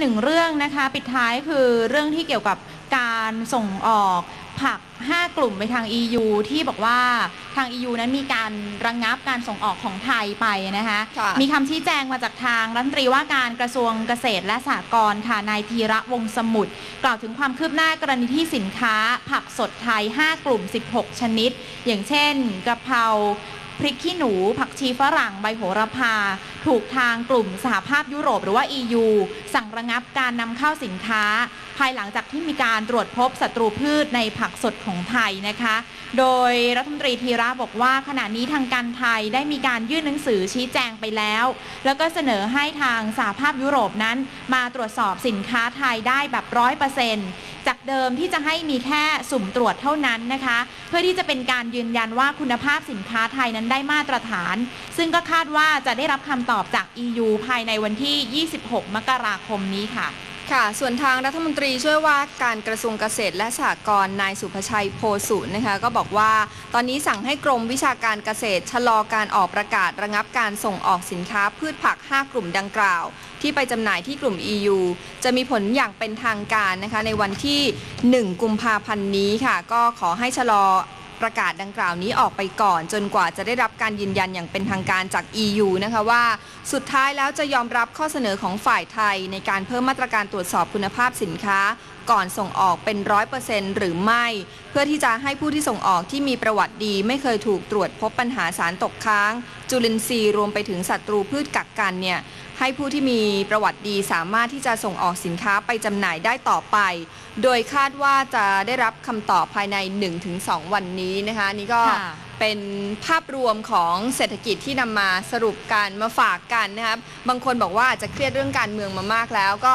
หนึ่งเรื่องนะคะ ปิดท้ายคือเรื่องที่เกี่ยวกับการส่งออกผัก 5 กลุ่มไปทาง EU ที่บอกว่าทาง EU นั้นมีการระงงับการส่งออกของไทยไปนะคะค่ะมีคำชี้แจงมาจากทางรัฐมนตรีว่าการกระทรวงเกษตรและสหกรณ์ค่ะ นายธีระวงศ์สมุทรกล่าวถึงความคืบหน้ากรณีที่สินค้าผักสดไทย 5 กลุ่ม 16 ชนิด อย่างเช่นกะเพรา พริกขี้หนู ผักชีฝรั่งใบโหระพา ถูกทางกลุ่มสหภาพยุโรปหรือว่า EU สั่งระงับการนำเข้าสินค้า ภายหลังจากที่มีการตรวจพบศัตรูพืชในผักสดของไทยนะคะ โดยรัฐมนตรีธีระบอกว่า ขณะนี้ทางการไทยได้มีการยื่นหนังสือชี้แจงไปแล้ว แล้วก็เสนอให้ทางสหภาพยุโรปนั้น มาตรวจสอบสินค้าไทยได้แบบร้อยเปอร์เซ็นต์จากเดิมที่จะให้มีแค่สุ่มตรวจเท่านั้นนะคะ เพื่อที่จะเป็นการยืนยันว่าคุณภาพสินค้าไทยนั้นได้มาตรฐาน ซึ่งก็คาดว่าจะได้รับคำตอบจาก EU ภายในวันที่ 26 มกราคมนี้ค่ะ ค่ะ ส่วนทางรัฐมนตรีช่วยว่าการกระทรวงเกษตรและสหกรณ์นายสุภชัยโพสุนนะคะก็บอกว่า ตอนนี้สั่งให้กรมวิชาการเกษตรชะลอการออกประกาศระงับการส่งออกสินค้าพืชผัก 5 กลุ่มดังกล่าว ที่ไปจำหน่ายที่กลุ่ม EU จะมีผลอย่างเป็นทางการนะคะในวันที่ 1 กุมภาพันธ์นี้ค่ะ ก็ขอให้ชะลอ ประกาศดังกล่าวนี้ออกไปก่อน จนกว่าจะได้รับการยืนยันอย่างเป็นทางการจาก EU นะคะว่า สุดท้ายแล้วจะยอมรับข้อเสนอของฝ่ายไทย ในการเพิ่มมาตรการตรวจสอบคุณภาพสินค้า ก่อนส่งออกเป็นร้อยเปอร์เซ็นต์หรือไม่ เพื่อที่จะให้ผู้ที่ส่งออกที่มีประวัติดี ไม่เคยถูกตรวจพบปัญหาสารตกค้าง จุลินทรีย์รวมไปถึงศัตรูพืชกักกันเนี่ย ให้ผู้ที่มีประวัติดีสามารถที่จะส่งออกสินค้าไปจำหน่ายได้ต่อไป โดยคาดว่าจะได้รับคำตอบภายใน 1-2 วันนี้นะคะนี่ก็ค่ะเป็นภาพรวมของเศรษฐกิจที่นำมาสรุปกันมาฝากกันนะครับบางคนบอกว่าอาจจะเครียดเรื่องการเมืองมามากแล้วก็